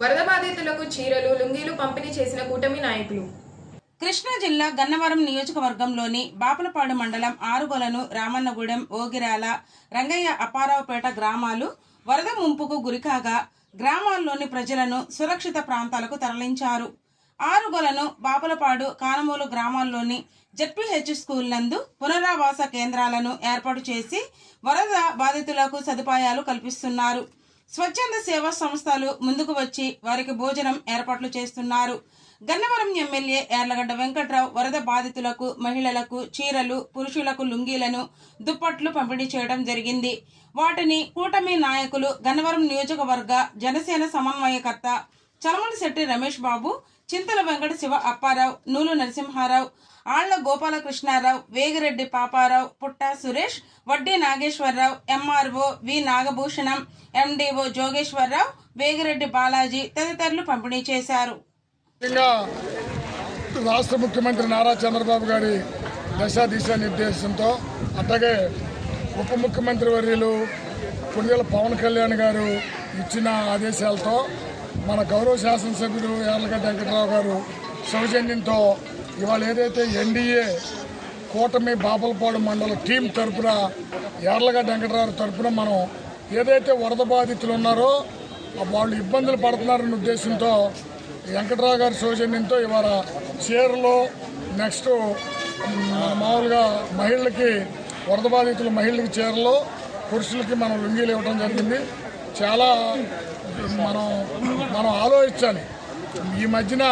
వరద బాధితులకు చీరలు లుంగీలు పంపిణీ చేసిన కూటమి నాయకులు. కృష్ణా జిల్లా గన్నవరం నియోజకవర్గంలోని బాపులపాడు మండలం ఆరుగొలను రామన్నగూడెం ఓగిరాల రంగయ్య అప్పారావుపేట గ్రామాలు వరద ముంపుకు గురికాగా గ్రామాల్లోని ప్రజలను సురక్షిత ప్రాంతాలకు తరలించారు. ఆరుగొలను బాపులపాడు కానమూలు గ్రామాల్లోని జెడ్పీహెచ్ స్కూల్ నందు పునరావాస కేంద్రాలను ఏర్పాటు చేసి వరద బాధితులకు సదుపాయాలు కల్పిస్తున్నారు. స్వచ్ఛంద సేవా సంస్థలు ముందుకు వచ్చి వారికి భోజనం ఏర్పాట్లు చేస్తున్నారు. గన్నవరం ఎమ్మెల్యే యార్లగడ్డ వెంకట్రావు వరద బాధితులకు మహిళలకు చీరలు పురుషులకు లుంగీలను దుప్పట్లు పంపిణీ చేయడం జరిగింది. వాటిని కూటమి నాయకులు గన్నవరం నియోజకవర్గ జనసేన సమన్వయకర్త చలమలశెట్టి రమేష్ బాబు చింతల వెంకట శివ అప్పారావు నూలు నరసింహారావు ఆళ్ళ Gopalakrishna Rao Vegireddy Paparao Putta Suresh Vaddi Nageswararao MRO V Nagabhushanam MDO Jogeswararao Vegireddy Balaji తదితరులు పంపిణీ చేశారు. రాష్ట్ర ముఖ్యమంత్రి నారా చంద్రబాబు గారి దశా దిశా నిర్దేశంతో అట్లాగే ఉప ముఖ్యమంత్రి వర్యులు పుణ్యల పవన్ కళ్యాణ్ గారు ఇచ్చిన ఆదేశాలతో మన గౌరవ శాసనసభ్యుడు యార్లగడ్డ వెంకటరావు గారు సౌజన్యంతో ఇవాళ ఏదైతే ఎన్డీఏ కూటమి బాపలపాడు మండల టీం తరపున యార్లగడ్డ వెంకటరావు తరపున మనం ఏదైతే వరద బాధితులు ఉన్నారో వాళ్ళు ఇబ్బందులు పడుతున్నారన్న ఉద్దేశంతో వెంకటరావు గారి సౌజన్యంతో ఇవాళ చీరలు నెక్స్ట్ మామూలుగా మహిళలకి వరద బాధితుల మహిళలకి చీరలు పురుషులకి మనం లుంగీలు ఇవ్వడం జరిగింది. చాలా మనం మనం ఆలోచించాలి. ఈ మధ్యన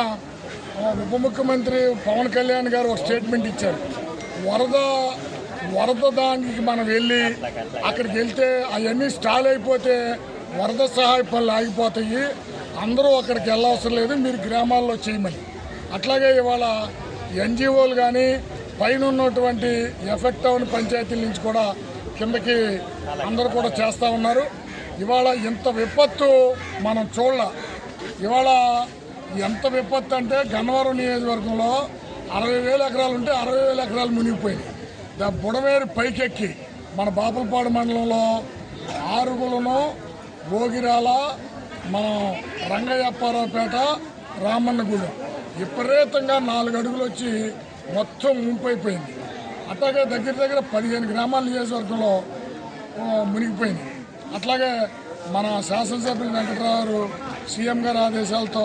ఉప ముఖ్యమంత్రి పవన్ కళ్యాణ్ గారు ఒక స్టేట్మెంట్ ఇచ్చారు. వరద వరద దానికి మనం వెళ్ళి అక్కడికి వెళ్తే అవన్నీ స్టాల్ అయిపోతే వరద సహాయ పనులు ఆగిపోతాయి. అందరూ అక్కడికి వెళ్ళవసరం లేదు మీరు గ్రామాల్లో చేయమని. అట్లాగే ఇవాళ ఎన్జిఓలు కానీ పైన ఉన్నటువంటి ఎఫెక్ట్ అవని పంచాయతీల నుంచి కూడా కిందకి అందరూ కూడా చేస్తూ ఉన్నారు. ఇవాళ ఇంత విపత్తు మనం చూడాల. ఇవాళ ఎంత విపత్తు అంటే గన్నవరం నియోజకవర్గంలో అరవై వేల ఎకరాలు ఉంటే అరవై వేల ఎకరాలు మునిగిపోయింది దా బుడమేరు పైకెక్కి మన బాపులపాడు మండలంలో ఆరుగులను భోగిరాల మనం రంగయ్యప్పారావుపేట రామన్నగూడెం. విపరీతంగా నాలుగు అడుగులు వచ్చి మొత్తం ముంపైపోయింది. అట్లాగే దగ్గర దగ్గర పదిహేను గ్రామాల నియోజకవర్గంలో మునిగిపోయింది అట్లాగే మన శాసనసభ్యులు వెంకటరావు సీఎం గారి ఆదేశాలతో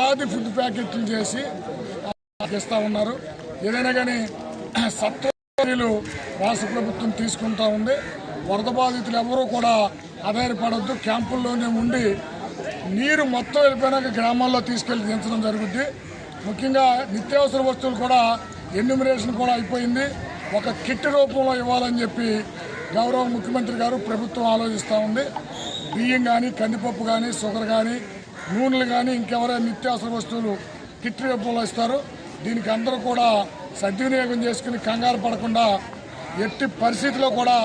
లాది ఫుడ్ ప్యాకెట్లు చేసి ఇస్తూ ఉన్నారు. ఏదైనా కానీ సత్వలు రాష్ట్ర ప్రభుత్వం తీసుకుంటా ఉంది. వరద బాధితులు ఎవరూ కూడా ఆధారపడద్దు క్యాంపుల్లోనే ఉండి నీరు మొత్తం వెళ్ళిపోయినాక గ్రామాల్లో తీసుకెళ్ళి దించడం జరుగుద్ది. ముఖ్యంగా నిత్యావసర వస్తువులు కూడా ఎన్యూమినేషన్ కూడా అయిపోయింది. ఒక కిట్ రూపంలో ఇవ్వాలని చెప్పి గౌరవ ముఖ్యమంత్రి గారు ప్రభుత్వం ఆలోచిస్తూ ఉంది. బియ్యం కానీ కందిపప్పు కానీ షుగర్ కానీ నూనెలు కానీ ఇంకెవరైనా నిత్యావసర వస్తువులు కిట్ రూపంలో ఇస్తారు. దీనికి అందరూ కూడా సద్వినియోగం చేసుకుని కంగారు పడకుండా ఎట్టి పరిస్థితిలో కూడా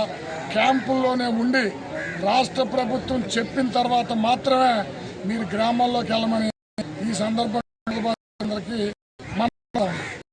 క్యాంపుల్లోనే ఉండి రాష్ట్ర ప్రభుత్వం చెప్పిన తర్వాత మాత్రమే మీరు గ్రామాల్లోకి వెళ్ళమని ఈ సందర్భంగా అందరికీ